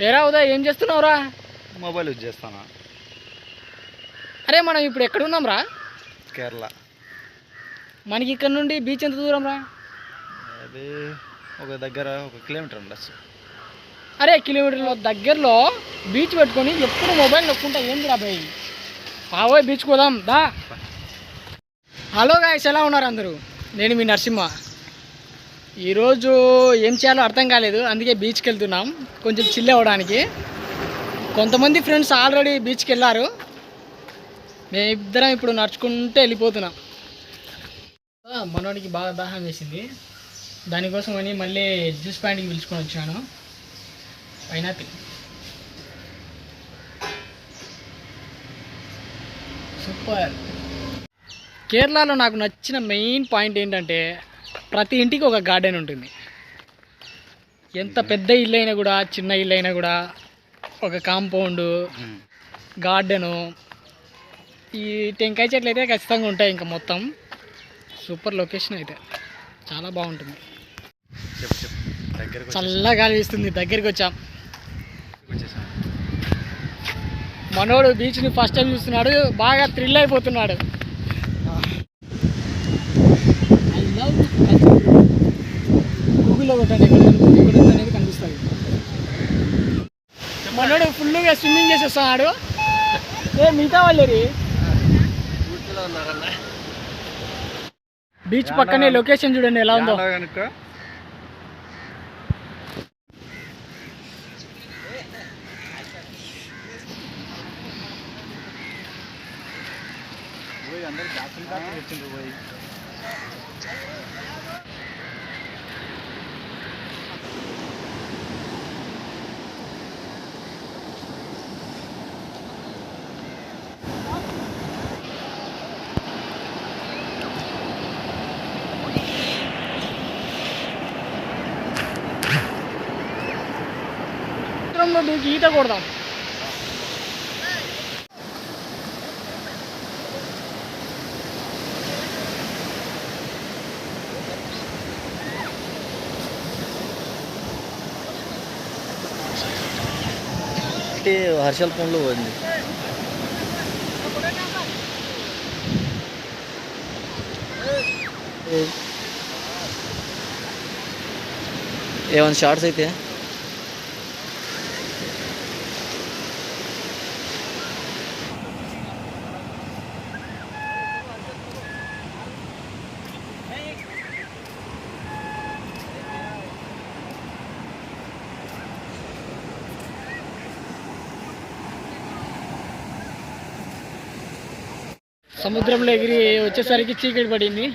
ఏరా ఉదయ్ ఏం చేస్తున్నావురా? మొబైల్ యూజ్ చేస్తాను? అరే మనం ఇప్పుడు ఎక్కడున్నాం రా? కేరళ. మనకి ఇక్కడ నుండి బీచ్ ఎంత దూరం రా? అది ఒక దగ్గర ఒక కిలోమీటర్ ఉండొచ్చు. అరే కిలోమీటర్ల దగ్గరలో బీచ్ పెట్టుకొని ఎప్పుడు మొబైల్ నొక్కుంటా ఏంది రా భయ్ బాబోయ్ బీచ్ పోదాం దా. హలో గాయస్ ఎలా ఉన్నారు అందరూ? నేను మీ నరసింహ. ఈరోజు ఏం చేయాలో అర్థం కాలేదు. అందుకే బీచ్కి వెళ్తున్నాం. కొంచెం చిల్ అవ్వడానికి. కొంతమంది ఫ్రెండ్స్ ఆల్రెడీ బీచ్కి వెళ్ళారు. మేము ఇద్దరం ఇప్పుడు నడుచుకుంటే వెళ్ళిపోతున్నాం. మనోడికి బాగా దాహం వేసింది. దానికోసం అని మళ్ళీ జ్యూస్ పాయింట్కి పిలుచుకొని వచ్చాను. పైనాపిల్ సూపర్ కేరళలో నాకు నచ్చిన మెయిన్ పాయింట్ ఏంటంటే ప్రతి ఇంటికి ఒక గార్డెన్ ఉంటుంది. ఎంత పెద్ద ఇల్లు అయినా కూడా చిన్న ఇల్లు అయినా కూడా ఒక కాంపౌండ్ గార్డెను ఈ టెంకాయ చెట్లు అయితే ఖచ్చితంగా ఉంటాయి ఇంకా మొత్తం. సూపర్ లొకేషన్ అయితే. చాలా బాగుంటుంది. చల్లగా గాలి వీస్తుంది దగ్గరికి వచ్చాం. మనోడు బీచ్ని ఫస్ట్ టైం చూస్తున్నాడు. బాగా థ్రిల్ అయిపోతున్నాడు. కొట్టండి ఎక్కడ కనిపిస్తుంది ఎక్కడ అనేది కనిపిస్తుంది మనోడు ఫుల్గా స్విమ్మింగ్ చేసి వస్తున్నాడు ఏ మిగతా వాళ్ళు బీచ్ పక్కనే లొకేషన్ చూడండి ఎలా ఉందో. కనుక అందరు జాతర వచ్చిండ్రు పోయి సముద్రంలో దూకి ఈత కొడదాం. హర్షల్ ఫోన్లో పోయింది. ఏమైనా షార్ట్స్ అయితే? సముద్రంలో ఎగిరి వచ్చేసరికి చీకటి పడింది.